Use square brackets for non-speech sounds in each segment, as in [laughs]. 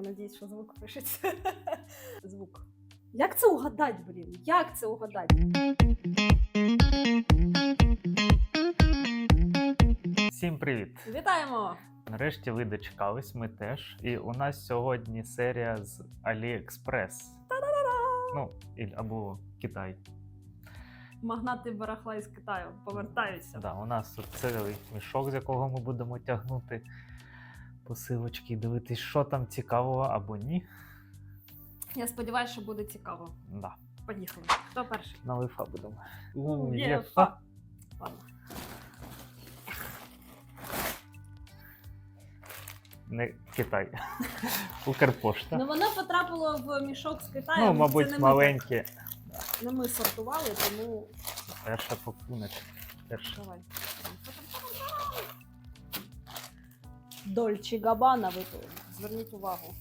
Я надіюсь, що звук пишеться. [laughs] Звук. Як це угадати, блін? Як це угадати? Всім привіт! Вітаємо! Нарешті ви дочекались, ми теж. І у нас сьогодні серія з AliExpress. Ну, або Китай. Магнати барахла із Китаю повертаються. Да, у нас тут цілий мішок, з якого ми будемо тягнути посилочки і дивитись, що там цікавого або ні. Я сподіваюся, що буде цікаво. Да. Поїхали. Хто перший? На лифа будемо. Ну, У, є, є фа. фа. Ладно. Не Китай. [laughs] Укрпошта. Ну воно потрапило в мішок з Китаю. Ну, мабуть, не маленькі. Ми, не ми сортували, тому Перша пакуночка. Перша. давай. Дольче Габана випили. Зверніть увагу.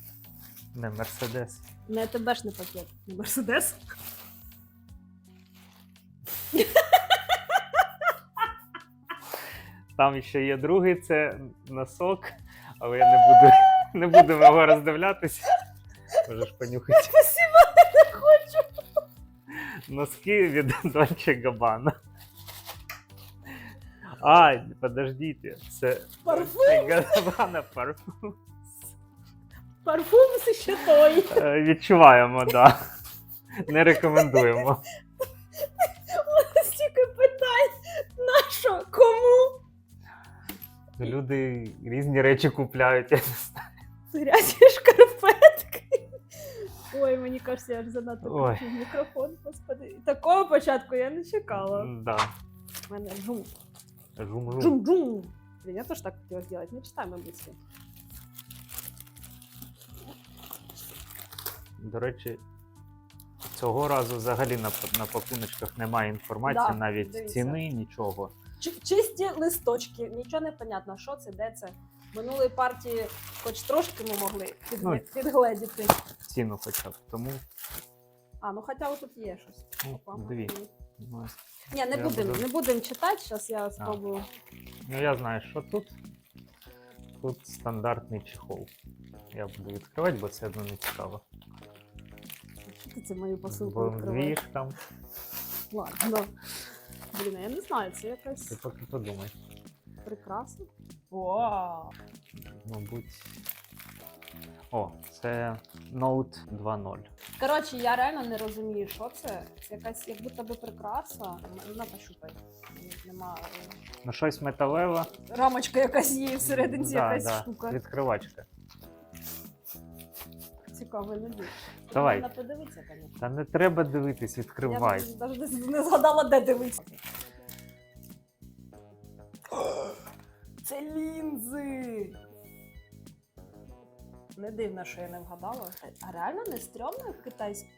Не Мерседес. Не ТБшний пакет, не Мерседес. Там ще є другий, це носок, але я не буду не будемо його роздивлятися. Можеш понюхати. Спасибо, не хочу. Носки від Dolce Gabbana. А, подождіть, це Парфум? Gabbana парфум. Парфум це ще той. Е, Відчуваємо, так. Да. Не рекомендуємо. Стільки питань. На що? Кому? Люди різні речі купляють. я не знаю. Грязі шкарпетки. Ой, мені кажеться, я ж занадто Ой. мікрофон, господи. Такого початку я не чекала. Да. У мене джум. Жум-жум. Джум-джум. Блин, я тоже так хотела сделать. Не читай мои мысли. До речі, цього разу взагалі на, на пакуночках немає інформації, Да, навіть дивіться. ціни, нічого. Чи- Чисті листочки, нічого не понятно, що це, де це. Минулої партії, хоч трошки ми могли підгле- Ну. підгледіти. Ціну хоча б. Тому А, ну хоча тут є щось. ну, Опа. дві. Ні, не Я будемо буду- не будем читати, зараз я спробую. Ну, я знаю, що тут. Тут стандартний чехол. Я буду відкривати, бо це одно не цікаво. Що ти це мою посилку Бо відкриваєш? двіж там, Ладно. Блін, а я не знаю, це якась ти поки подумай. прикраса. Вау! Мабуть. О, це Note 2.0. Коротше, я реально не розумію, що це. Це якась як будто би прикраса. На пощупай. Нема. е, Ну, щось металеве. Рамочка якась є, всередині Да, якась да, штука. Відкривачка. Цікаво, не дуже. Давай. Можна подивитися, звісно. Та не треба дивитись, відкривай. Я навіть не згадала, де дивитися. Це лінзи. Не дивно, що я не вгадала. А реально не стрьомно китайські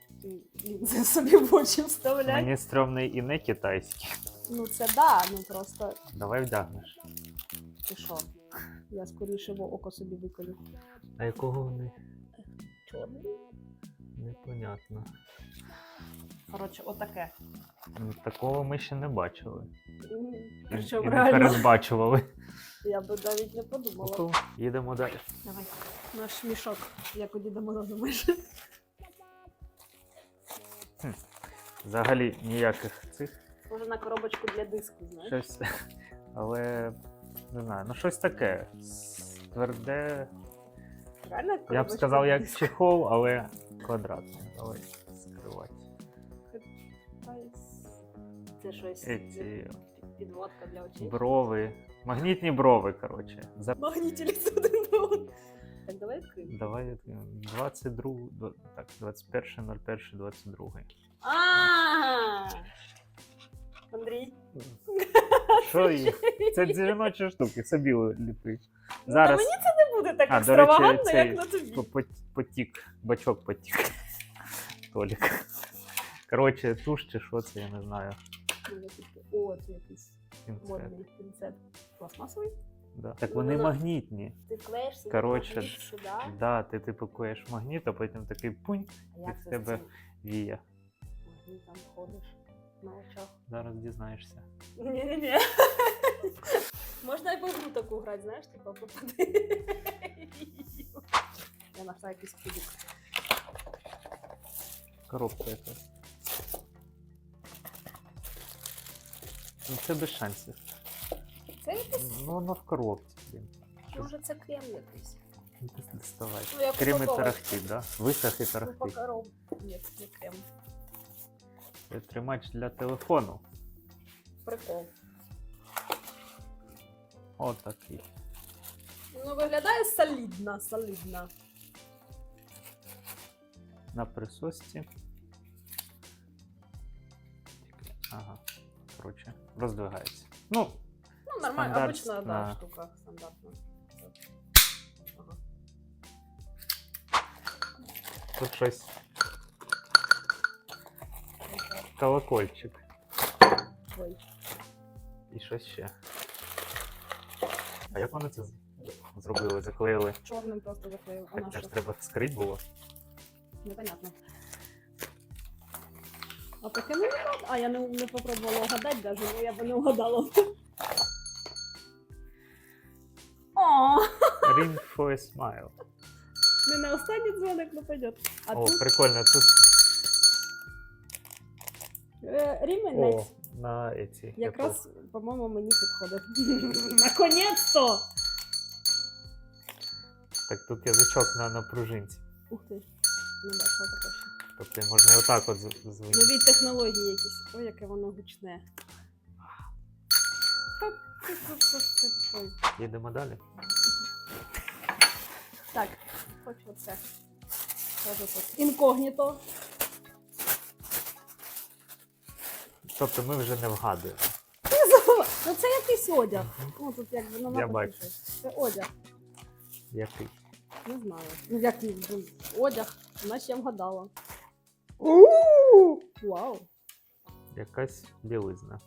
лінзи [laughs] собі в очі вставляти? Мені стрьомний і не китайський. Ну це да, ну просто Давай вдягнеш. ти що? Я скоріше в око собі виколю. А якого вони? Чорний. Непонятно. Коротше, отаке. Ну, Такого ми ще не бачили. Причому і не реально передбачували. я би навіть не подумала. Ну, Їдемо далі. Давай, наш мішок, як у Діда Мороза майже. Взагалі ніяких цих Може на коробочку для диску, знаєш? щось. Але не знаю, ну щось таке. Тверде. Реально Я б сказав, для як диску? чехол, але квадратний. Давай скривати. Це щось Еці підводка для очей. брови. Магнітні брови, коротше. За... Магнітілі [laughs] один на один. Так, давай відкриємо. Давай відкриємо. 22, дв- так, 21.01.22. А Андрій. Що їх? Це жіночі штуки, собі ліпи. Зараз мені це не буде так А, до речі, екстравагантно, цей як на тобі. по- по- потік, бачок потік. Толік. Коротше, туш чи що це, я не знаю. О, це якийсь модний пінцет. Пластмасовий? Да. Так Ну, вони воно- магнітні. Ти клеїш собі Коротше, магніт сюди. Да, ти типу клеїш магніт, а потім такий пунь, А як в це тебе цим вія. магнітом ходиш на очах? Зараз дізнаєшся. Ні-ні-ні. Можна й в ігру таку грати, знаєш, типу попади. Я знайшла якийсь кубик. Коробка якась. Ну, це без шансів. Це якийсь, Ну, воно в коробці, блін. може це крем якийсь. Дос- Доставай. Ну, як Крем і упаковка. тарахтить, да? Висох і Ну, по. Ні, це не крем. Це тримач для телефону. Прикол. Отакий. Ну, виглядає солідно, солідно. На присосці. Ага. Коротше, роздвигається. Ну, Ну, нормально, обычно, да, штука стандартна. Ага. тут щось. Колокольчик. Ой. І щось ще. А як вони це зробили? Заклеїли? Чорним просто заклеїв. А Так це ж треба скрить було. Непонятно. А таке не. А я не, не попробувала угадати даже, но я би не угадала. For a smile. не на останній дзвоник, ну пойдет. А О, тут прикольно, тут е, о, на эти. Якраз, по-моєму, мені підходить. [laughs] Наконець-то! Так тут язичок на, на пружинці. Ух ти. Не бачила таке ще. Тобто можна і отак от з- звинути. Нові технології якісь. Ой, яке воно гучне. Та ти. Їдемо далі. Так, хочу оце. Кажу тут. Інкогніто. Тобто ми вже не вгадуємо. Ну це якийсь одяг. Ну тут якби на Я бачу. Це одяг. Який? Не знаю. Ну який ну, одяг. Наче я вгадала. Вау. Якась білизна.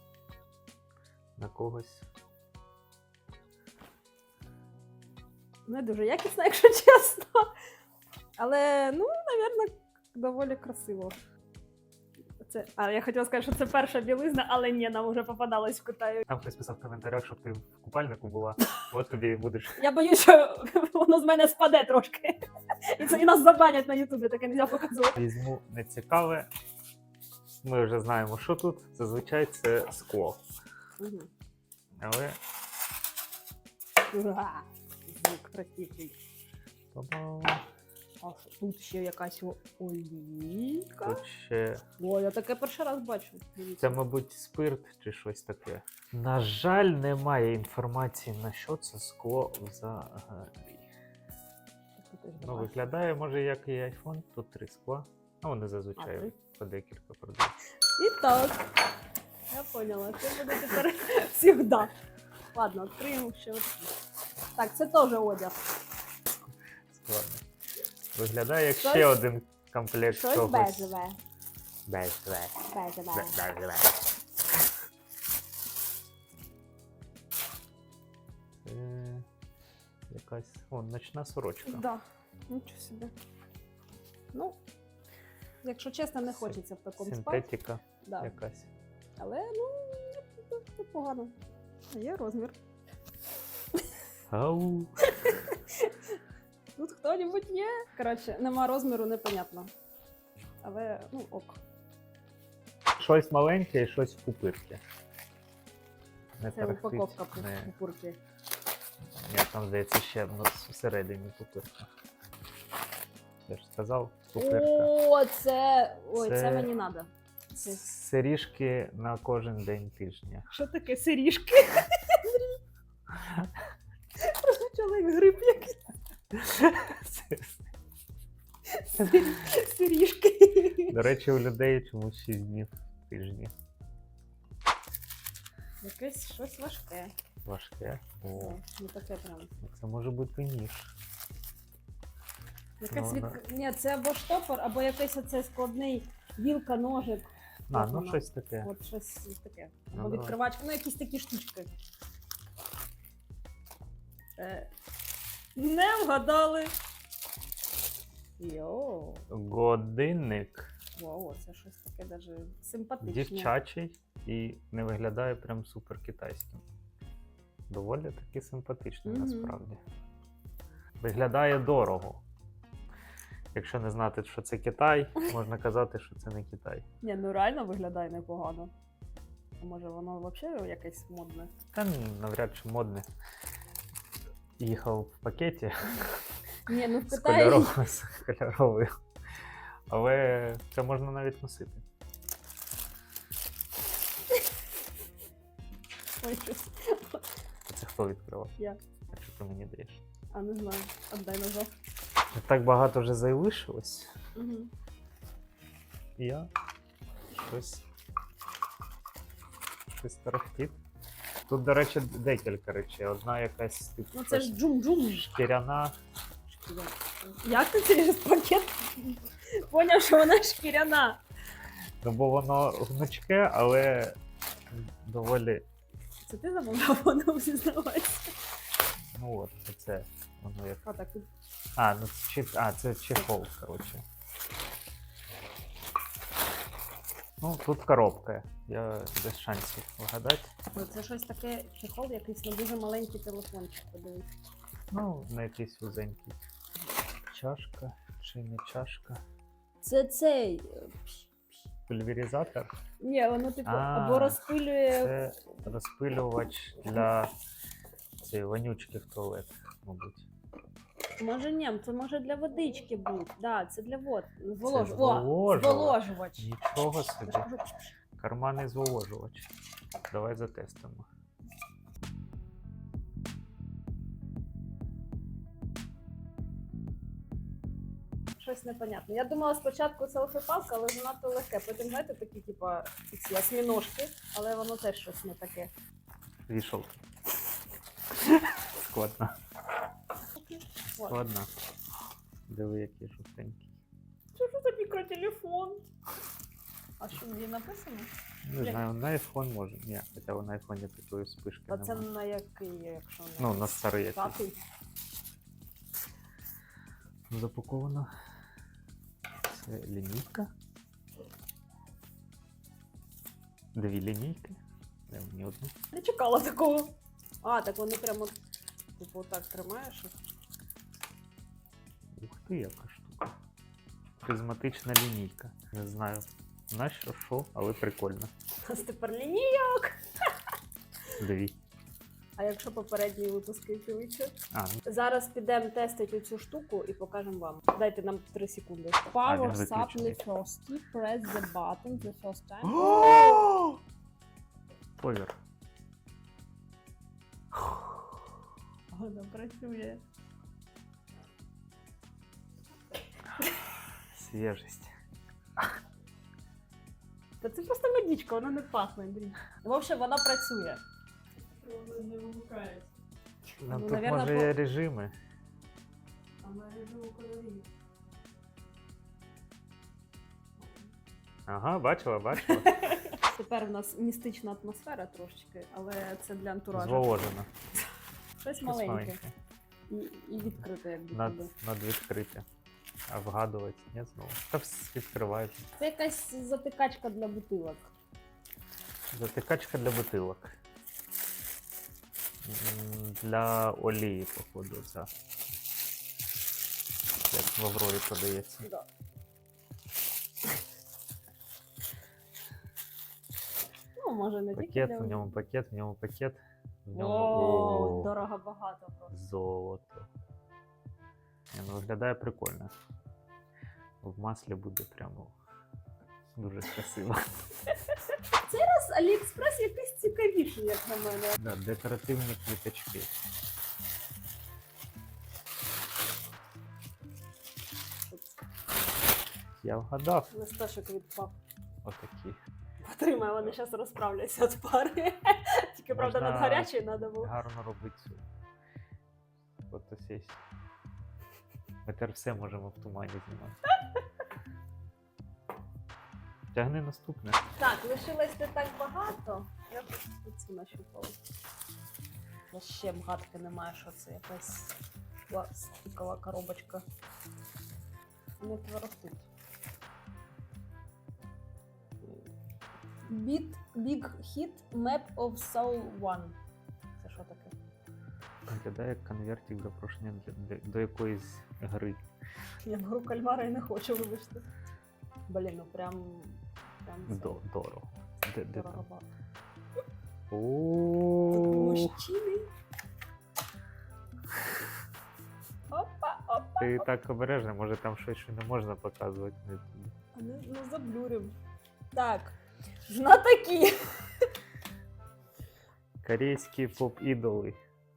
На когось. Не дуже якісно, [laughs] якщо чесно. Але, ну, напевно, доволі красиво. Це, а я хотіла сказати, що це перша білизна, але ні, нам вже попадалась в Китаї. Там хтось писав в коментарях, щоб ти в купальнику була. От тобі будеш. Я боюсь, що [laughs] воно з мене спаде трошки. [laughs] І, це, і нас забанять на Ютубі, таке не можна показувати. Візьму нецікаве. Ми вже знаємо, що тут. Зазвичай це скло. Угу. Але Ура! Звук красивий. А тут ще якась олійка. тут ще. О, я таке перший раз бачу. Це, мабуть, спирт чи щось таке. На жаль, немає інформації, на що це скло взагалі. Ну, виглядає, може, як і iPhone, тут три скла. Ну, вони А, зазвичай три? по декілька продають. І так. Я поняла, це буде тепер [laughs] завжди. Ладно, відкриємо ще от. Так, це теж одяг. Складно. Виглядає як Щось- ще один комплект Щось чогось. бежеве. Бежеве. Бежеве. Бежеве. Це якась. О, ночна сорочка. Да. Нічого собі. Ну, якщо чесно, не хочеться в такому спати. Синтетика Да. якась. Але ну непогано. Є розмір. Ау. [laughs] Тут хто-небудь є. Коротше, нема розміру, непонятно. Але ну ок. Щось маленьке і щось в пупирці. Не Це тарахтить, упаковка не- пупурки. Ні, там здається ще ну, всередині пупирка. Я ж сказав, пупирка. О, це. Ой, це, Це- мені треба. Це... Сиріжки на кожен день тижня. Що таке сиріжки? [laughs] Прозвучало як гриб якийсь. Сиріжки. До речі, у людей чомусь 6 днів в тижні. Якесь щось важке. Важке. О, Ну таке прям. це може бути ніж. Якась Ну, від... Ні, це або штопор, або якийсь оцей складний вілка, ножик. А, ну воно? щось таке. От щось таке. Ну, Або давай. відкривачка, ну якісь такі штучки. Е, не вгадали. Йоу. Годинник Вау, це щось таке даже симпатичне. дівчачий і не виглядає прям супер китайським. Доволі таки симпатичний Мгм. насправді. Виглядає дорого. Якщо не знати, що це Китай, [laughs] можна казати, що це не Китай. Ні, ну реально виглядає непогано. А може воно взагалі якесь модне? Та навряд чи модне. Їхав в пакеті [laughs] Ні, ну в з Китаї. кольоровою. З кольоровою. Але це можна навіть носити. Ой, щось. Це хто відкривав? Я. А що ти мені даєш? А не знаю. Отдай назад. Так багато вже залишилось. Угу. Я щось. Щось тарахтить. Тут, до речі, декілька речей. Одна якась типу Ну це ж джум-джум. шкіряна. Як ти через пакет поняв, що вона шкіряна? Ну, бо воно гнучке, але доволі. Це ти замовляв, воно зізнавайся. Ну от, це воно як. А так А, ну це чіп... а, це чехол, коротше. Ну, тут коробка. Я без шансів вгадати. Ой, це щось таке чехол, якийсь на дуже маленький телефончик. Подивись. Ну, на якийсь вузенький. Чашка чи не чашка. Це цей. е. Пульверизатор. Ні, воно типу А, або розпилює. Це розпилювач для цієї вонючки в туалет, мабуть. Може ні, це може для водички бути. Да, це для вод. Зволож... О, зволожувач. зволожувач. Нічого собі. Карманний зволожувач. Давай затестимо. Щось непонятне. Я думала спочатку селфі-палка, але занадто легке. Потім, знаєте, такі, типа, ці осьміножки, але воно теж щось не таке. Вішалки. Складно. От. Складно. Диви, який жовтенький. Що ж за мікротелефон? А що мені написано? Не Блін. знаю, на iPhone може. Ні, хоча на iPhone такої спишки А це немає. на який, якщо не Ну, на старий якийсь. Запаковано. Лінійка. Дві лінійки. Дай мені одну. Не чекала такого. А, так вони прямо, типу, так тримаєш. Ух ти, яка штука. Призматична лінійка. Не знаю. На що, що, але прикольно. У нас тепер лінійок. Дві. А якщо попередні випуски дивіться? А, ну, Зараз підемо тестити цю штуку і покажемо вам. Дайте нам 3 секунди. Power first. Keep press the button the first time. Повір. Воно працює. Свіжість. Та це просто водичка, вона не пахне, Андрій. В общем, вона працює. Не вимикається. Ну, Ну, тут наверно, може по- є режими. А на режиму кольорів. Ага, бачила, бачила. [laughs] Тепер у нас містична атмосфера трошечки, але це для антуражу. Зволожено. Щось Щось маленьке. маленьке. І, і відкрите, як будто Над, би. над відкрите. А вгадувати, ні, знову. Та вс- відкривається. Це якась затикачка для бутилок. Затикачка для бутилок. М, Для олії, походу, ця. Як в Аврорі продається. Да. Ну, може, не тільки Пакет, для в ньому пакет, в ньому пакет. В ньому О, О, дорого багато просто. золото. Ні, ну, виглядає прикольно. В маслі буде прямо дуже красиво. [laughs] Зараз Аліекспрес якийсь цікавіший, як на мене. Да, декоративні квіточки. Я вгадав Листочок відпав. отакі. Потримай, вони зараз розправляться від пари. [laughs] Тільки правда Можна над гарячою треба було. Гарно робити цю фотосесію. Ми тепер все можемо в тумані знімати. [laughs] Тягни наступне. Так, лишилось не так багато. Я просто цю нащупала. Я ще вгадки немає, що це якась пластикова коробочка. Не ростуть. Big, Big Hit Map of Soul One. Це що таке? Виглядає як конвертик запрошення для, для, до якоїсь гри. Я в гру кальмара і не хочу, вибачте. Блін, ну прям. Прям До, дорого. Де, де там? О, мужчини. Опа, опа. ти так обережно, може там щось що не можна показувати. Не. А Ну, ну заблюрим. Так. Знатоки. Корейські поп-ідоли.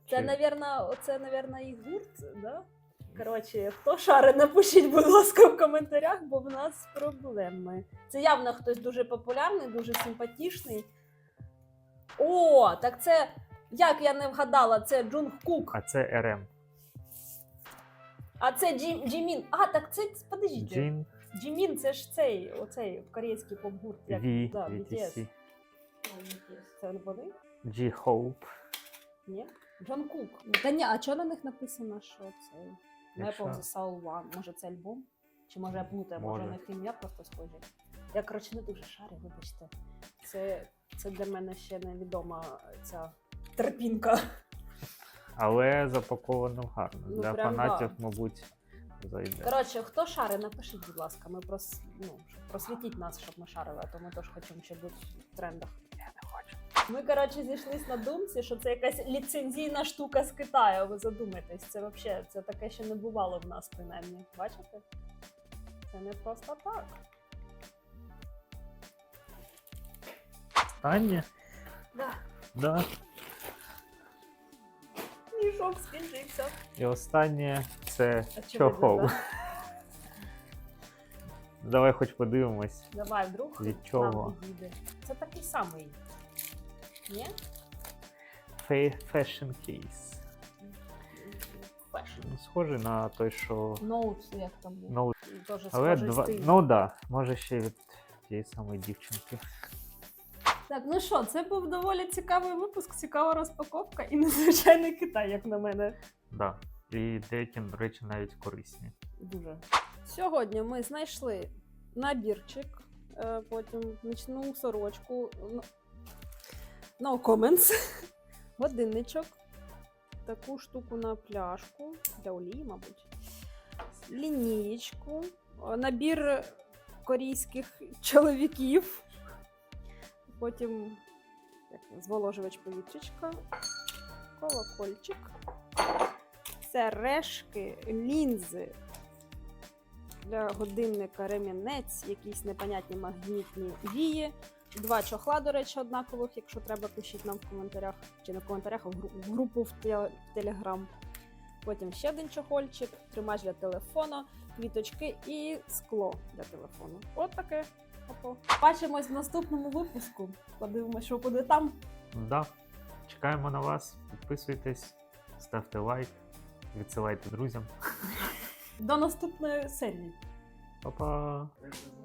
Це, Чи- навірно, оце, навірно, їх гурт, да? Коротше, хто шари, напишіть, будь ласка, в коментарях, бо в нас проблеми. Це явно хтось дуже популярний, дуже симпатичний. О, так це. Як я не вгадала, це Джунг Кук. А це РМ. А це Джі, Джімін. А, так це. Подождіть. Джин, Джімін, це ж цей, оцей корейський поп-гурт. як- V, да, VTC, Це вони? G Hope. Ні? Джон Кук. Та ні, а чого на них написано, що це Якщо- Map of the Soul One? Може це альбом? Чи може я плутаю, може, Може. на них ім'я просто схожі? Я, коротше, не дуже шарю, вибачте. Це, це для мене ще невідома ця терпінка. Але запаковано гарно. Ну, Для фанатів, да. мабуть, зайде. Коротше, хто шари, напишіть, будь ласка. Ми прос... ну, просвітіть нас, щоб ми шарили, а то ми теж хочемо ще бути в трендах. Ми, коротше, зійшлись на думці, що це якась ліцензійна штука з Китаю. Ви задумайтесь, це взагалі це таке ще не бувало в нас, принаймні. Бачите? Це не просто так. Останнє? Да. Да. Мішок скінчився. І останнє це Очевидно, чохол. да. Давай хоч подивимось. Давай, вдруг Від нам чого? підійде. Це такий самий. Ні? Фе- Fashion case. Фешн. Ну, Схожий на той, що Ноут, як там був. Дуже але схожий два. стиль. Ну да, може ще від тієї самої дівчинки. Так, ну що, це був доволі цікавий випуск, цікава розпаковка і [laughs] незвичайний Китай, як на мене. Да. І деякі, до речі, навіть корисні. Дуже. Сьогодні ми знайшли набірчик, е, потім нічну сорочку, ну, no comments, [laughs] годинничок, таку штуку на пляшку для олії, мабуть, лінієчку, е, набір корейських [laughs] чоловіків, потім як, зволожувач повітрячка, колокольчик, сережки, лінзи, для годинника ремінець, якісь непонятні магнітні вії. Два чохла, до речі, однакових, якщо треба, пишіть нам в коментарях. Чи не в коментарях, а в групу в, Телеграм. Потім ще один чохольчик, тримач для телефону, квіточки і скло для телефону. От таке. Бачимось в наступному випуску. Подивимось, що буде там. Да. Чекаємо на вас. Підписуйтесь, ставте лайк, відсилайте друзям. До наступної серії. Па-па! Is